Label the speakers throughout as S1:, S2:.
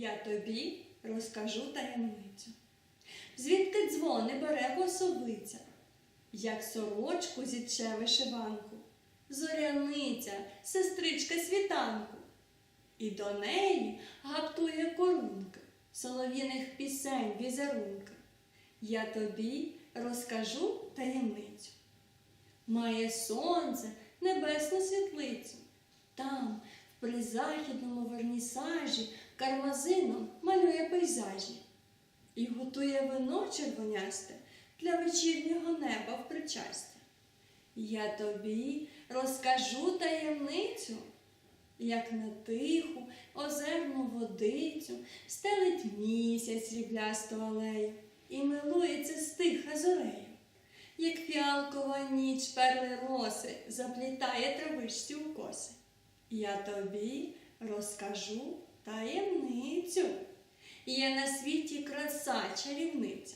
S1: Я тобі розкажу таємницю. Звідки дзвони бере косовиця, як сорочку зітче вишиванку, зоряниця, сестричка світанку, і до неї гаптує корунки, солов'їних пісень візерунки. Я тобі розкажу таємницю. Має сонце небесну світлицю. Там, в призахідному вернісажі, кармазином малює пейзажі і готує вино червонясте для вечірнього неба в причастя. Я тобі розкажу таємницю, як на тиху озерну водицю стелить місяць сріблясту алею і милується стиха зорею як фіалкова ніч перли роси заплітає травичці у коси. Я тобі розкажу таємницю. Є на світі краса чарівниця.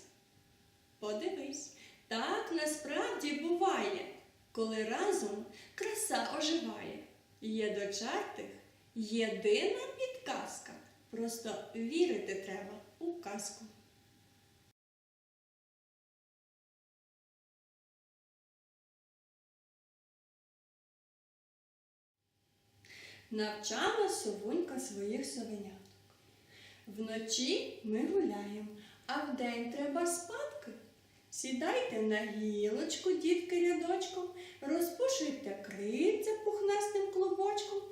S1: Подивись, так насправді буває, коли разом краса оживає. Є до чартих єдина підказка. Просто вірити треба у казку. Навчала совунька своїх совеняток. Вночі ми гуляємо, а вдень треба спадки. Сідайте на гілочку, дітки рядочком, розпушуйте крильця пухнастим клубочком.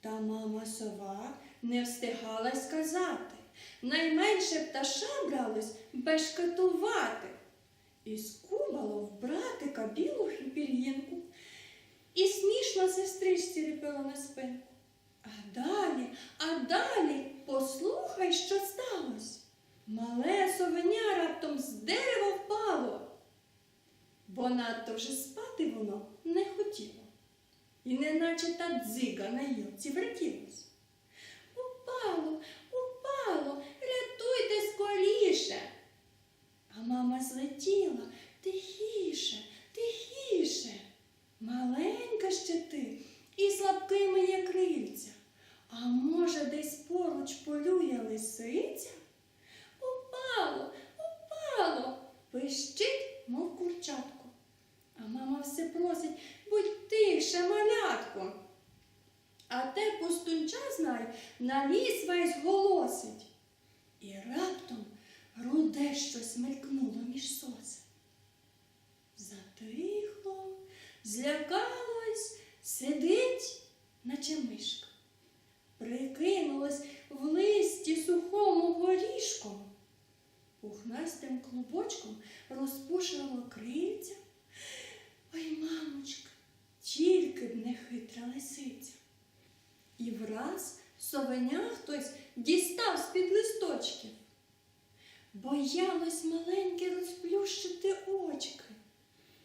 S1: Та мама сова не встигала сказати. Найменше пташа бралось бешкетувати. І скубало в братика білу пір'їнку. І смішно сестричці ліпила на спинку. А далі, а далі послухай, що сталося. Мале совеня раптом з дерева впало, бо надто вже спати воно не хотіло. І неначе та дзига на гілці вертілась. Упало, упало, рятуйте скоріше. А мама злетіла тихіше, тихіше. Маленька ще ти і слабкими є крильця. А може, десь поруч полює лисиця? Упало, упало, пищить, мов курчатко. А мама все просить, будь тише, малятко. А те пустунча, знай, на ліс весь голосить. І раптом руде щось мелькнуло між сосен. Затихло, злякалось, Боялось маленьке розплющити очки.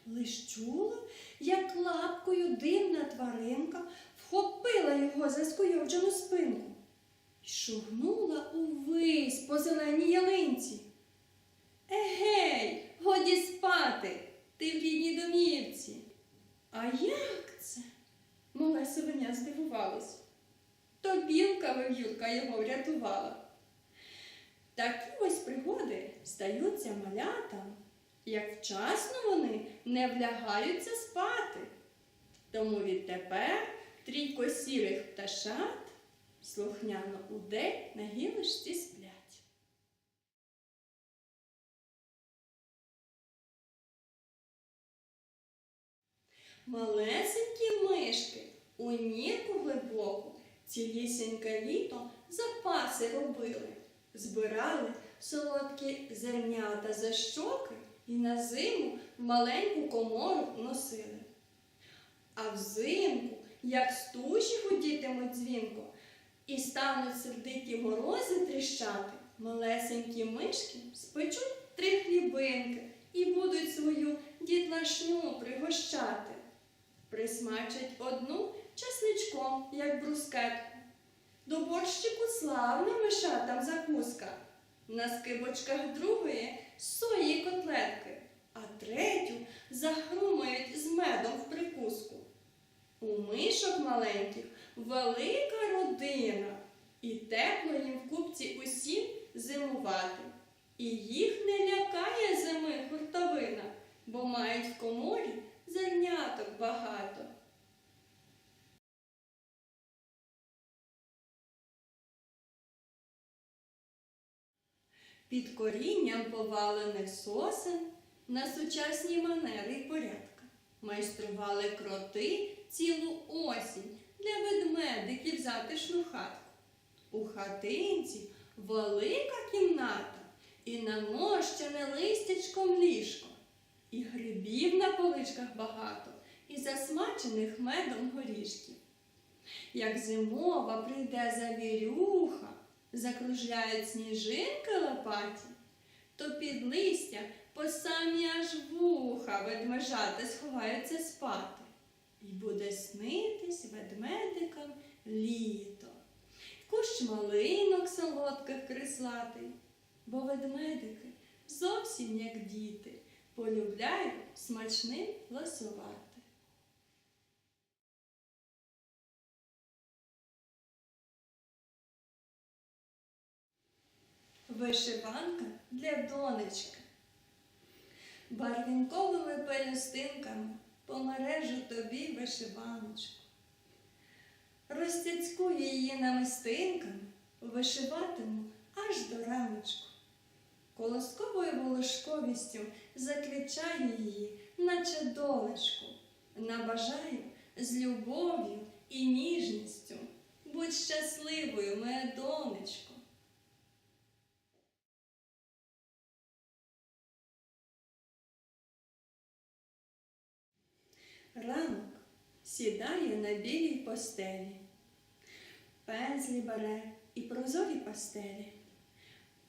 S1: Лиш чула, як лапкою дивна тваринка вхопила його за скуйовджену спинку і шугнула увись по зеленій ялинці. Егей, годі спати, ти в рідній домівці. А як це? Мале совеня здивувалась. То білка вив'юлка його врятувала. Такі ось пригоди стаються малятам, як вчасно вони не влягаються спати. Тому відтепер трійко сірих пташат слухняно удень на гілочці сплять. Малесенькі мишки у нірку глибоку цілісіньке літо запаси робили, збирали солодкі зернята за щоки і на зиму в маленьку комору носили. А взимку, як стужі гудітимуть дзвінко, і стануть сердиті морози тріщати, малесенькі мишки спечуть три хлібинки і будуть свою дітлашню пригощати. Присмачать одну часничком, як брускетку. До борщику славна мишатам закуска. На скибочках другої сої котлетки, а третю загрумають з медом в прикуску. У мишок маленьких велика родина, І тепло їм в купці усім зимувати. І їх не лякає зими хуртовина, бо мають в коморі зерняток багато. Під корінням повалених сосен на сучасні манери й порядка майстрували кроти цілу осінь для ведмедиків затишну хатку. У хатинці велика кімната і намощене листячком ліжко, і грибів на поличках багато, і засмачених медом горішків. Як зимова прийде завірюха, закружляють сніжинки лопаті, то під листя по самі аж вуха ведмежата сховаються спати. І буде снитись ведмедикам літо. Кущ малинок солодких крислатий, бо ведмедики зовсім як діти, полюбляють смачним ласувати. Вишиванка для донечки. Барвінковими пелюстинками помережу тобі вишиваночку. Розтяцькую її намистинками, вишиватиму аж до раночку. Колосковою волошковістю заквічаю її, наче долечку. Набажаю з любов'ю і ніжністю. Будь щасливою, моя донечко. Ранок сідає на білій постелі, пензлі бере і прозорі пастелі,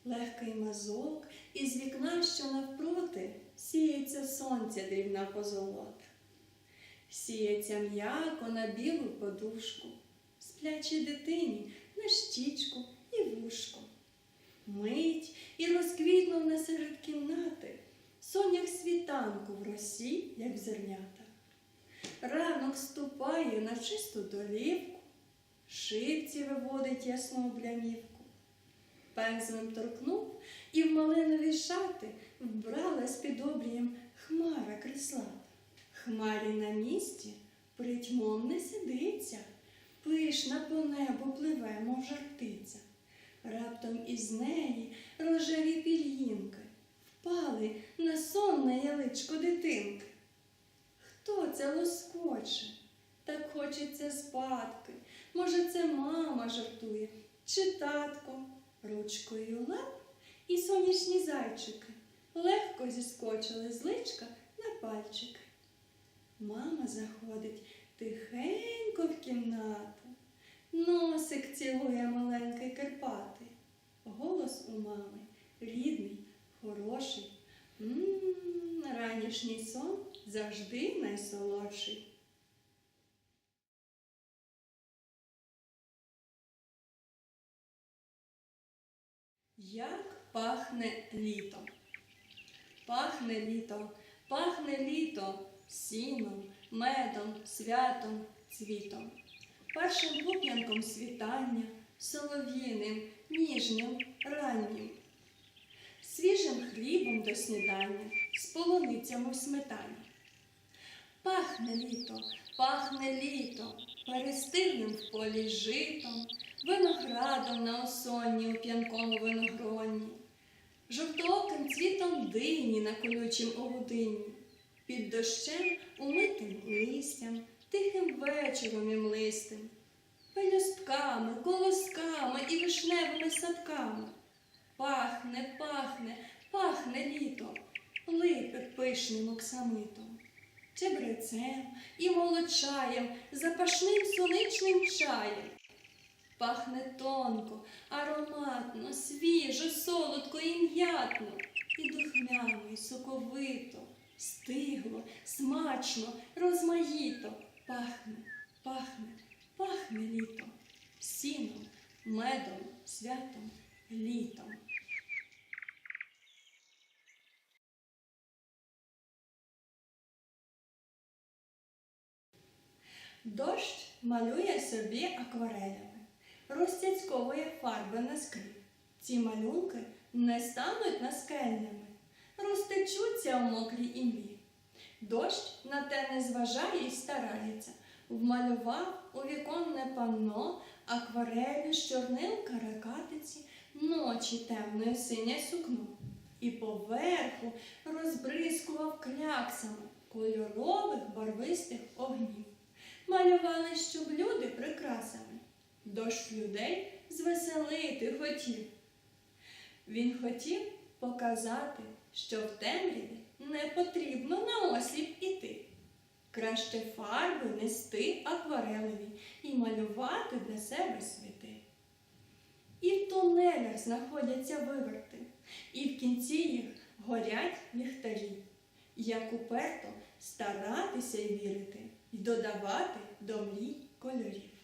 S1: легкий мазок із вікна, що навпроти, сіється сонця дрібна позолота. Сіється м'яко на білу подушку, сплячій дитині на щічку і вушку. Мить і розквітнув на серед кімнати, сонях світанку в росі, як зернята. Ранок ступає на чисту долівку, шибці виводить ясну блямівку. Пензлем торкнув і в малинові шати вбралась під обрієм хмара крислата. Хмарі на місці притьмом не сидиться, пишна по небу пливе, мов жартиця. Раптом із неї рожеві пір'їнки впали на сонне яличко дитинки. Хто це лоскоче? Так хочеться спадки. Може, це мама жартує, чи татко ручкою лап і сонячні зайчики легко зіскочили з личка на пальчики. Мама заходить тихенько в кімнату, носик цілує маленький Карпатий. Голос у мами рідний, хороший. М-м, ранішній сон завжди найсолодший. Як пахне літо? Пахне літо, пахне літо сіном, медом, святом, цвітом, першим пуп'янком світання, солов'їним, ніжним, раннім, свіжим хлібом до снідання, з полуницями в сметані. Пахне літо, пахне літо, перестиглим в полі житом, виноградом на осонні у п'янкому виногронні, жовтооким цвітом дині на колючім огудині, під дощем умитим листям, тихим вечором і млистим, пелюстками, колосками і вишневими садками. Пахне, пахне, пахне літо, липи пишним оксамитом, чебрецем і молочаєм, запашним соничним чаєм. Пахне тонко, ароматно, свіжо, солодко і м'ятно, і духмяно, і соковито, стигло, смачно, розмаїто. Пахне, пахне, пахне літо, сіном, медом, святом, літом. Дощ малює собі акварелями, розцяцьковує фарби на склі. Ці малюнки не стануть наскельними, розтечуться у мокрій імлі. Дощ на те не зважає й старається, вмалював у віконне панно акварелю з чорнил каракатиці, ночі темної синє сукно, і поверху розбризкував кляксами кольорових барвистих огнів. Малювали, щоб люди прикрасами. Дощ людей звеселити хотів. Він хотів показати, що в темряві не потрібно на осліп іти. Краще фарби нести акварелеві і малювати для себе світи. І в тунелях знаходяться виверти, і в кінці їх горять ліхтарі. Як уперто старатися й вірити, і додавати до мрій кольорів.